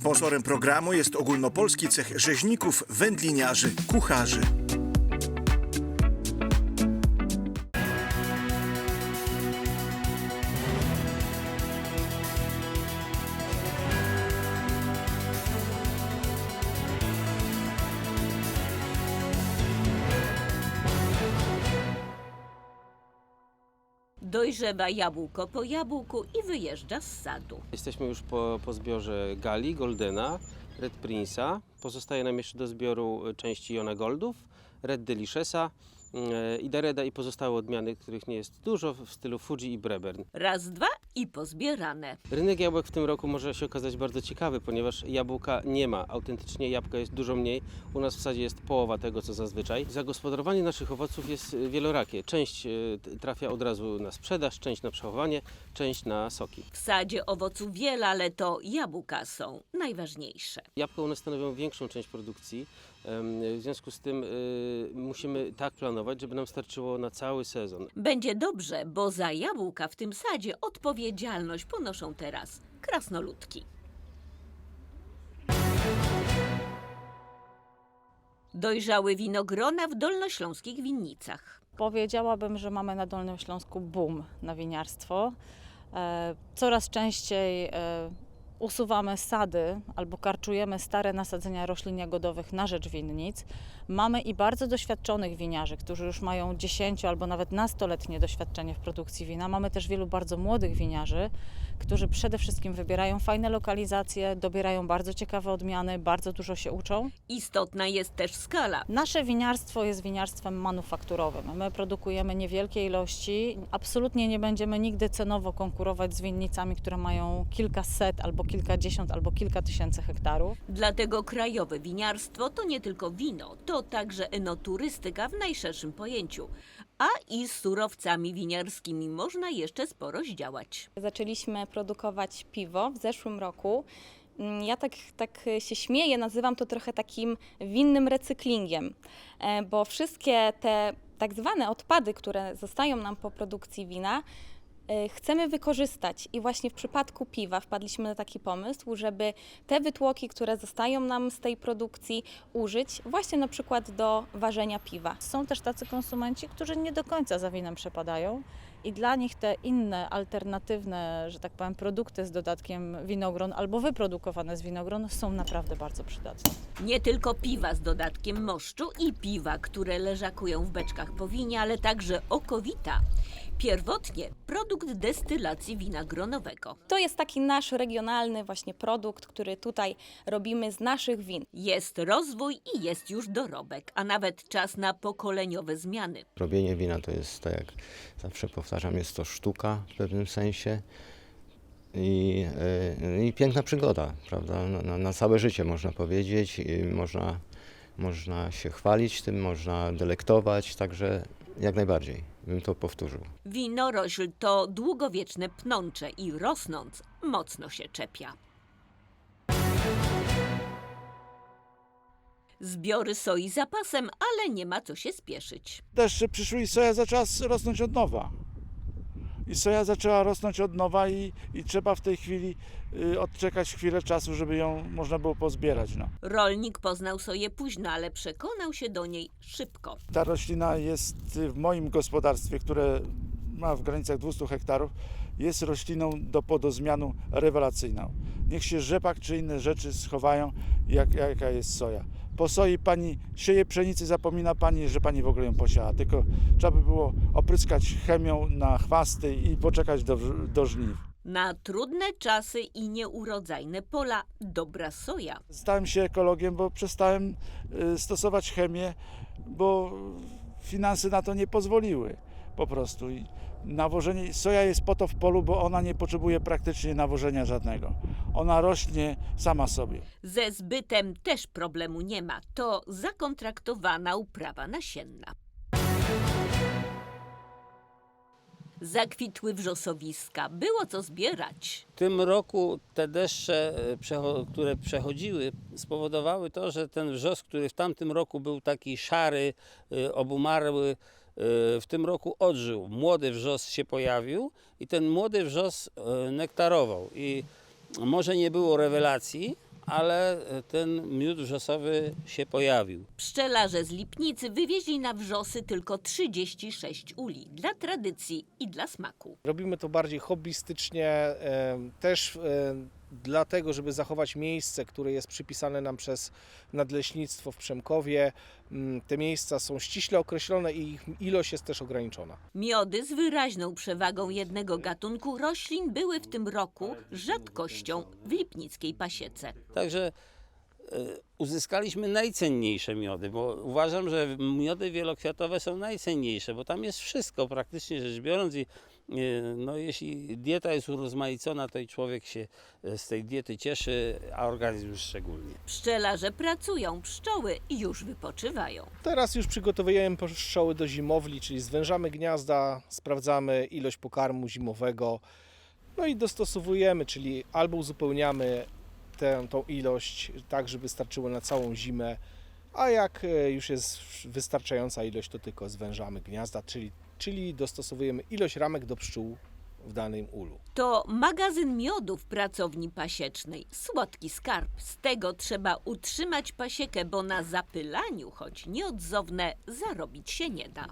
Sponsorem programu jest ogólnopolski cech rzeźników, wędliniarzy, kucharzy. Dojrzewa jabłko po jabłku i wyjeżdża z sadu. Jesteśmy już po, po zbiorze Gali, Goldena, Red Prince'a. Pozostaje nam jeszcze do zbioru części Jona Goldów, Red Deliciousa, y, Idareda i pozostałe odmiany, których nie jest dużo w stylu Fuji i Brebern. Raz, dwa i pozbierane. Rynek jabłek w tym roku może się okazać bardzo ciekawy, ponieważ jabłka nie ma. Autentycznie jabłka jest dużo mniej. U nas w sadzie jest połowa tego, co zazwyczaj. Zagospodarowanie naszych owoców jest y, wielorakie. Część y, trafia od razu na sprzedaż, część na przechowanie, część na soki. W sadzie owoców wiele, ale to jabłka są najważniejsze. Jabłka nas stanowią większą część produkcji. W związku z tym y, musimy tak planować, żeby nam starczyło na cały sezon. Będzie dobrze, bo za jabłka w tym sadzie odpowiedzialność ponoszą teraz krasnoludki. Dojrzały winogrona w dolnośląskich winnicach. Powiedziałabym, że mamy na Dolnym Śląsku boom na winiarstwo. E, Coraz częściej e, usuwamy sady albo karczujemy stare nasadzenia roślin jagodowych na rzecz winnic. Mamy i bardzo doświadczonych winiarzy, którzy już mają 10 albo nawet nastoletnie doświadczenie w produkcji wina. Mamy też wielu bardzo młodych winiarzy, którzy przede wszystkim wybierają fajne lokalizacje, dobierają bardzo ciekawe odmiany, bardzo dużo się uczą. Istotna jest też skala. Nasze winiarstwo jest winiarstwem manufakturowym. My produkujemy niewielkie ilości. Absolutnie nie będziemy nigdy cenowo konkurować z winnicami, które mają kilkaset albo kilkadziesiąt albo kilka tysięcy hektarów. Dlatego krajowe winiarstwo to nie tylko wino, to także enoturystyka w najszerszym pojęciu. A i z surowcami winiarskimi można jeszcze sporo zdziałać. Zaczęliśmy produkować piwo w zeszłym roku. Mm, Ja tak, tak się śmieję, nazywam to trochę takim winnym recyklingiem, e, bo wszystkie te tak zwane odpady, które zostają nam po produkcji wina, chcemy wykorzystać. I właśnie w przypadku piwa wpadliśmy na taki pomysł, żeby te wytłoki, które zostają nam z tej produkcji, użyć właśnie na przykład do ważenia piwa. Są też tacy konsumenci, którzy nie do końca za winem przepadają i dla nich te inne, alternatywne, że tak powiem, produkty z dodatkiem winogron albo wyprodukowane z winogron są naprawdę bardzo przydatne. Nie tylko piwa z dodatkiem moszczu i piwa, które leżakują w beczkach po winie, ale także okowita. Pierwotnie produkt destylacji wina gronowego. To jest taki nasz regionalny właśnie produkt, który tutaj robimy z naszych win. Jest rozwój i jest już dorobek, a nawet czas na pokoleniowe zmiany. Robienie wina to jest, tak jak zawsze powtarzam, jest to sztuka w pewnym sensie i, e, i piękna przygoda, prawda? Na, na, na całe życie można powiedzieć. I można, można się chwalić tym, można delektować, także jak najbardziej bym to powtórzył. Winorośl to długowieczne pnącze i rosnąc mocno się czepia. Zbiory soi zapasem, ale nie ma co się spieszyć. deszcze przyszły i soja zaczęła rosnąć od nowa. I soja zaczęła rosnąć od nowa i, i trzeba w tej chwili y, odczekać chwilę czasu, żeby ją można było pozbierać. No. Rolnik poznał soję późno, ale przekonał się do niej szybko. Ta roślina jest y, w moim gospodarstwie, które ma w granicach 200 hektarów, jest rośliną do podozmianu rewelacyjną. Niech się rzepak czy inne rzeczy schowają, jak, jaka jest soja. Po soi pani sieje pszenicy, zapomina pani, że pani w ogóle ją posiada. Tylko trzeba by było opryskać chemią na chwasty i poczekać do, do żniw. Na trudne czasy i nieurodzajne pola dobra soja. Stałem się ekologiem, bo przestałem y, stosować chemię, bo finanse na to nie pozwoliły po prostu. I nawożenie, soja jest po to w polu, bo ona nie potrzebuje praktycznie nawożenia żadnego. Ona rośnie sama sobie. Ze zbytem też problemu nie ma. To zakontraktowana uprawa nasienna. Zakwitły wrzosowiska. Było co zbierać. W tym roku te deszcze, e, przecho- które przechodziły, spowodowały to, że ten wrzos, który w tamtym roku był taki szary, e, obumarły, e, w tym roku odżył. Młody wrzos się pojawił i ten młody wrzos e, nektarował. I może nie było rewelacji, ale e, ten miód wrzosowy się pojawił. Pszczelarze z Lipnicy wywieźli na wrzosy tylko 36 uli dla tradycji i dla smaku. Robimy to bardziej hobbystycznie, też dlatego, żeby zachować miejsce, które jest przypisane nam przez Nadleśnictwo w Przemkowie. Mm, Te miejsca są ściśle określone i ich ilość jest też ograniczona. Miody z wyraźną przewagą jednego gatunku roślin były w tym roku rzadkością w lipnickiej pasiece. Także e, uzyskaliśmy najcenniejsze miody, bo uważam, że miody wielokwiatowe są najcenniejsze, bo tam jest wszystko praktycznie rzecz biorąc i no, jeśli dieta jest urozmaicona, to i człowiek się e, z tej diety cieszy, a organizm szczególnie. Pszczelarze pracują, pszczoły już wypoczywają. Teraz już przygotowujemy pszczoły do zimowli, czyli zwężamy gniazda, sprawdzamy ilość pokarmu zimowego, no i dostosowujemy, czyli albo uzupełniamy tę, tą ilość tak, żeby starczyło na całą zimę, a jak e, już jest wystarczająca ilość, to tylko zwężamy gniazda, czyli, czyli dostosowujemy ilość ramek do pszczół w danym ulu. To magazyn miodu w pracowni pasiecznej. Słodki skarb. Z tego trzeba utrzymać pasiekę, bo na zapylaniu, choć nieodzowne, zarobić się nie da.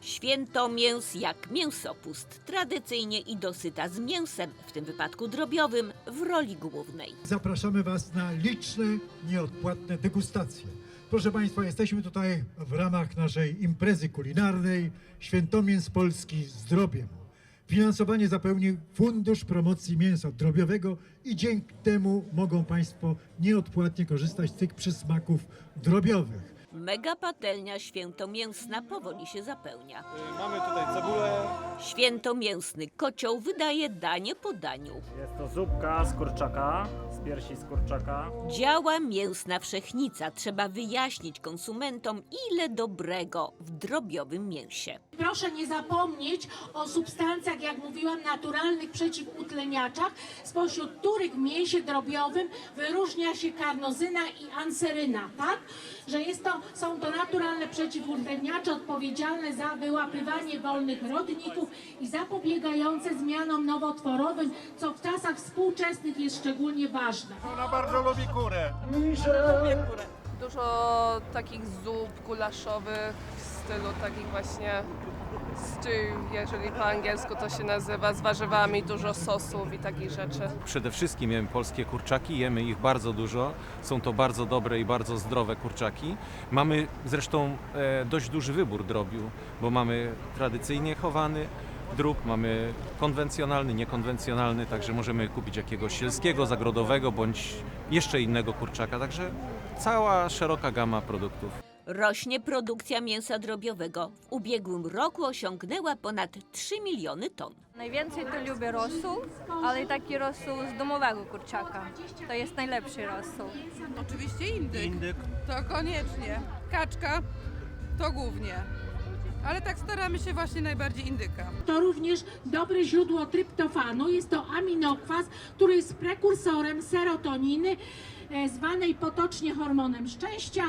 Święto mięs jak mięsopust. Tradycyjnie i dosyta z mięsem, w tym wypadku drobiowym, w roli głównej. Zapraszamy Was na liczne, nieodpłatne degustacje. Proszę Państwa, jesteśmy tutaj w ramach naszej imprezy kulinarnej Świętomięs Polski z drobiem. Finansowanie zapełni Fundusz Promocji Mięsa Drobiowego i dzięki temu mogą Państwo nieodpłatnie korzystać z tych przysmaków drobiowych. Mega patelnia świętomięsna powoli się zapełnia. Mamy tutaj cebulę, Świętomięsny kocioł wydaje danie po daniu. Jest to zupka z kurczaka, piersi z kurczaka. Działa mięsna wszechnica. Trzeba wyjaśnić konsumentom, ile dobrego w drobiowym mięsie. Proszę nie zapomnieć o substancjach, jak mówiłam, naturalnych przeciwutleniaczach, spośród których w mięsie drobiowym wyróżnia się karnozyna i anseryna, tak? Że jest to, są to naturalne przeciwutleniacze odpowiedzialne za wyłapywanie wolnych rodników i zapobiegające zmianom nowotworowym, co w czasach współczesnych jest szczególnie ważne. Dużo takich zup gulaszowych w stylu takich właśnie stew, jeżeli po angielsku to się nazywa, z warzywami, dużo sosów i takich rzeczy. Przede wszystkim jemy polskie kurczaki, jemy ich bardzo dużo. Są to bardzo dobre i bardzo zdrowe kurczaki. Mamy zresztą e, dość duży wybór drobiu, bo mamy tradycyjnie chowany drób, mamy konwencjonalny, niekonwencjonalny, także możemy kupić jakiegoś sielskiego, zagrodowego bądź jeszcze innego kurczaka. Także cała szeroka gama produktów. Rośnie produkcja mięsa drobiowego. W ubiegłym roku osiągnęła ponad 3 miliony ton. Najwięcej to lubię rosół, ale taki rosół z domowego kurczaka. To jest najlepszy rosół. Oczywiście indyk. Indyk. To koniecznie. Kaczka to głównie. Ale tak staramy się właśnie najbardziej indyka. To również dobre źródło tryptofanu. Jest to aminokwas, który jest prekursorem serotoniny, zwanej potocznie hormonem szczęścia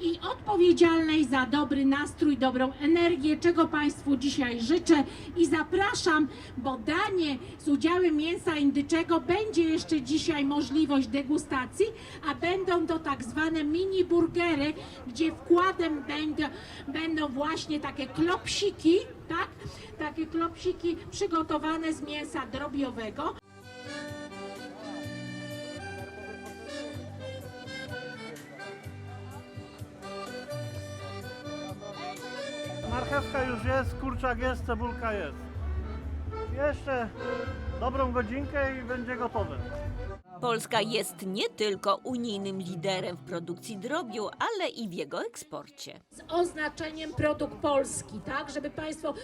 i odpowiedzialnej za dobry nastrój, dobrą energię, czego Państwu dzisiaj życzę i zapraszam, bo danie z udziałem mięsa indyczego będzie jeszcze dzisiaj możliwość degustacji, a będą to tak zwane mini burgery, gdzie wkładem będą, będą właśnie takie klopsiki, tak? Takie klopsiki przygotowane z mięsa drobiowego. Marchewka już jest, kurczak jest, cebulka jest. Jeszcze dobrą godzinkę i będzie gotowe. Polska jest nie tylko unijnym liderem w produkcji drobiu, ale i w jego eksporcie. z oznaczeniem produkt polski, tak? Żeby Państwo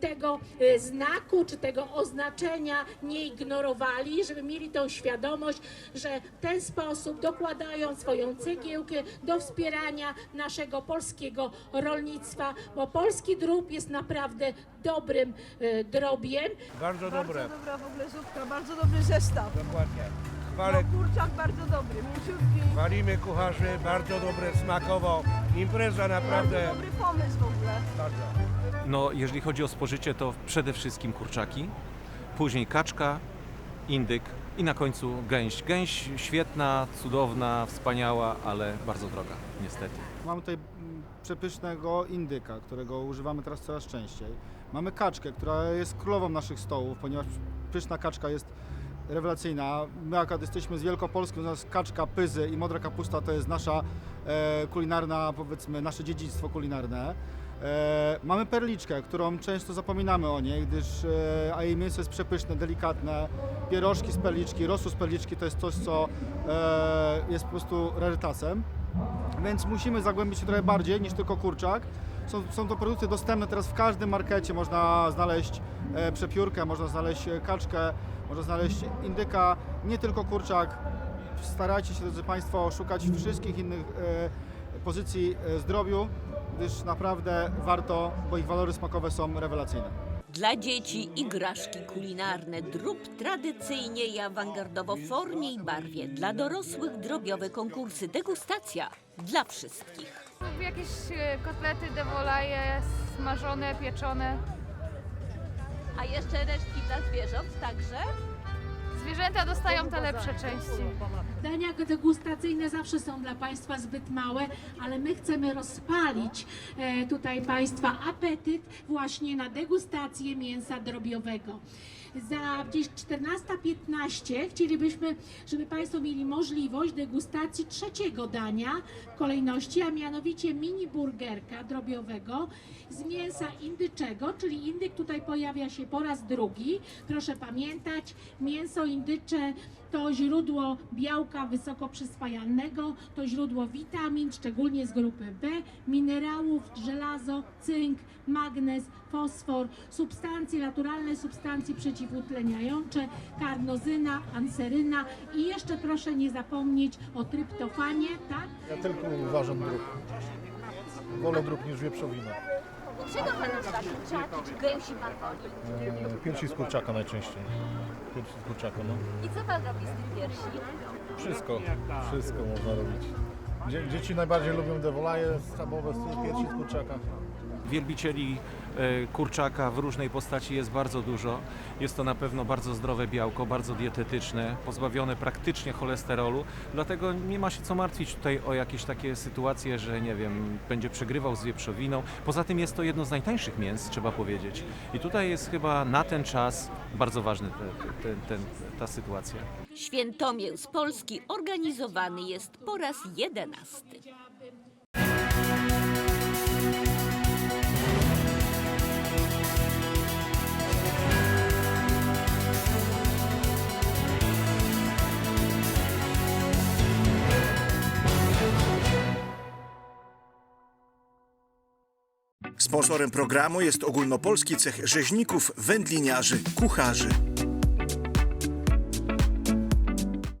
tego y, znaku czy tego oznaczenia nie ignorowali, żeby mieli tą świadomość, że w ten sposób dokładają swoją cegiełkę do wspierania naszego polskiego rolnictwa, bo polski drób jest naprawdę dobrym y, drobiem. Bardzo dobre, dobra w ogóle zupka, bardzo dobry zestaw. dokładnie. Kurczak bardzo dobry, mięciutki. Chwalimy kucharzy, bardzo dobre smakowo. Impreza naprawdę pomysł w ogóle. bardzo. No, jeżeli chodzi o spożycie, to przede wszystkim kurczaki, później kaczka, indyk i na końcu gęś. Gęś świetna, cudowna, wspaniała, ale bardzo droga, niestety. Mamy tutaj mm, przepysznego indyka, którego używamy teraz coraz częściej. Mamy kaczkę, która jest królową naszych stołów, ponieważ pyszna kaczka jest rewelacyjna. My akurat jesteśmy z Wielkopolski, u nas kaczka, pyzy i modra kapusta to jest nasza e, kulinarna, powiedzmy, nasze dziedzictwo kulinarne. E, mamy perliczkę, którą często zapominamy o niej, gdyż e, a jej mięso jest przepyszne, delikatne. Pierożki z perliczki, rosół z perliczki to jest coś, co e, jest po prostu rarytasem. Więc musimy zagłębić się trochę bardziej niż tylko kurczak. Są, są to produkty dostępne teraz w każdym markecie. Można znaleźć przepiórkę, można znaleźć e, kaczkę, można znaleźć indyka, nie tylko kurczak. Starajcie się, drodzy Państwo, szukać wszystkich innych e, pozycji e, zdrowiu, gdyż naprawdę warto, bo ich walory smakowe są rewelacyjne. Dla dzieci igraszki kulinarne, drób tradycyjnie i awangardowo w formie i barwie. Dla dorosłych drobiowe konkursy, degustacja dla wszystkich. Jakieś e, kotlety, dewolaje, smażone, pieczone. A jeszcze resztki dla zwierząt także? Zwierzęta dostają te lepsze części. Dania degustacyjne zawsze są dla Państwa zbyt małe, ale my chcemy rozpalić e, tutaj Państwa apetyt właśnie na degustację mięsa drobiowego. Za gdzieś 14.15 chcielibyśmy, żeby Państwo mieli możliwość degustacji trzeciego dania kolejności, a mianowicie mini burgerka drobiowego z mięsa indyczego, czyli indyk tutaj pojawia się po raz drugi. Proszę pamiętać, mięso indycze to źródło białka wysoko przyswajalnego, to źródło witamin, szczególnie z grupy B, minerałów, żelazo, cynk, magnez, fosfor, substancje naturalne, substancje przeciwutleniające, karnozyna, anseryna i jeszcze proszę nie zapomnieć o tryptofanie, tak? Ja tylko uważam drób. Wolę drób niż wieprzowinę. Czego Pan używa? Kurczaki czy gęsi Pan woli? Piersi z kurczaka najczęściej. Piersi z kurczaka, no. I co Pan robi z tych piersi? Wszystko, wszystko można robić. Dzie- dzieci najbardziej lubią dewolaje schabowe piersi z kurczaka. Wielbicieli e, kurczaka w różnej postaci jest bardzo dużo. Jest to na pewno bardzo zdrowe białko, bardzo dietetyczne, pozbawione praktycznie cholesterolu. Dlatego nie ma się co martwić tutaj o jakieś takie sytuacje, że nie wiem, będzie przegrywał z wieprzowiną. Poza tym jest to jedno z najtańszych mięs, trzeba powiedzieć. I tutaj jest chyba na ten czas bardzo ważna te, te, ten- ta sytuacja. Świętomięs Polski organizowany jest po raz jedenasty. Sponsorem programu jest ogólnopolski cech rzeźników, wędliniarzy, kucharzy.